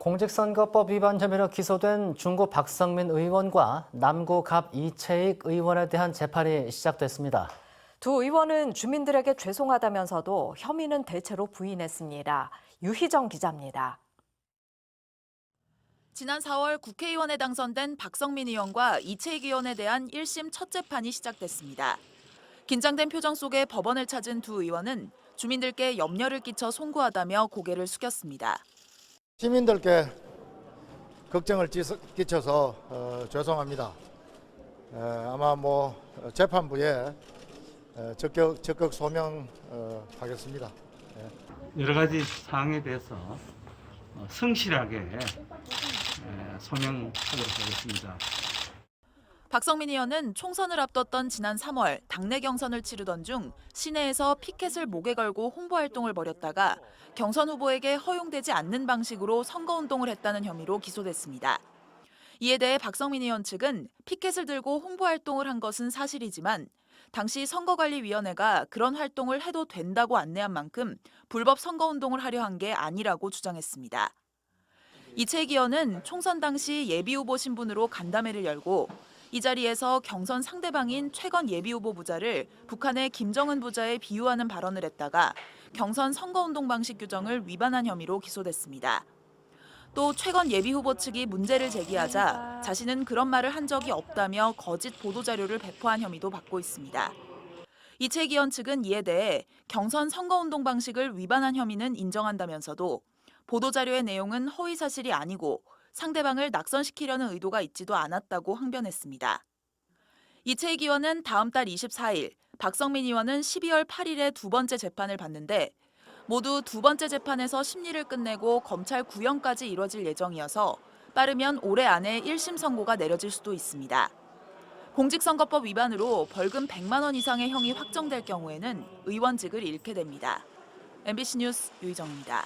공직선거법 위반 혐의로 기소된 중구 박성민 의원과 남구 갑 이채익 의원에 대한 재판이 시작됐습니다. 두 의원은 주민들에게 죄송하다면서도 혐의는 대체로 부인했습니다. 유희정 기자입니다. 지난 4월 국회의원에 당선된 박성민 의원과 이채익 의원에 대한 1심 첫 재판이 시작됐습니다. 긴장된 표정 속에 법원을 찾은 두 의원은 주민들께 염려를 끼쳐 송구하다며 고개를 숙였습니다. 시민들께 걱정을 끼쳐- 끼쳐서 어, 죄송합니다. 에, 아마 뭐 재판부에 에, 적극 적극 소명하겠습니다. 여러 가지 사항에 대해서 어, 성실하게 에, 소명하도록 하겠습니다. 박성민 의원은 총선을 앞뒀던 지난 3월 당내 경선을 치르던 중 시내에서 피켓을 목에 걸고 홍보 활동을 벌였다가 경선 후보에게 허용되지 않는 방식으로 선거 운동을 했다는 혐의로 기소됐습니다. 이에 대해 박성민 의원 측은 피켓을 들고 홍보 활동을 한 것은 사실이지만 당시 선거관리위원회가 그런 활동을 해도 된다고 안내한 만큼 불법 선거 운동을 하려 한 게 아니라고 주장했습니다. 이채기 의원은 총선 당시 예비후보 신분으로 간담회를 열고 이 자리에서 경선 상대방인 최건 예비후보 부자를 북한의 김정은 부자에 비유하는 발언을 했다가 경선 선거운동 방식 규정을 위반한 혐의로 기소됐습니다. 또 최건 예비후보 측이 문제를 제기하자 자신은 그런 말을 한 적이 없다며 거짓 보도자료를 배포한 혐의도 받고 있습니다. 이채기 의원 측은 이에 대해 경선 선거운동 방식을 위반한 혐의는 인정한다면서도 보도자료의 내용은 허위 사실이 아니고 상대방을 낙선시키려는 의도가 있지도 않았다고 항변했습니다. 이채익 의원은 다음 달 24일, 박성민 의원은 12월 8일에 두 번째 재판을 받는데 모두 두 번째 재판에서 심리를 끝내고 검찰 구형까지 이뤄질 예정이어서 빠르면 올해 안에 1심 선고가 내려질 수도 있습니다. 공직선거법 위반으로 벌금 100만 원 이상의 형이 확정될 경우에는 의원직을 잃게 됩니다. MBC 뉴스 유희정입니다.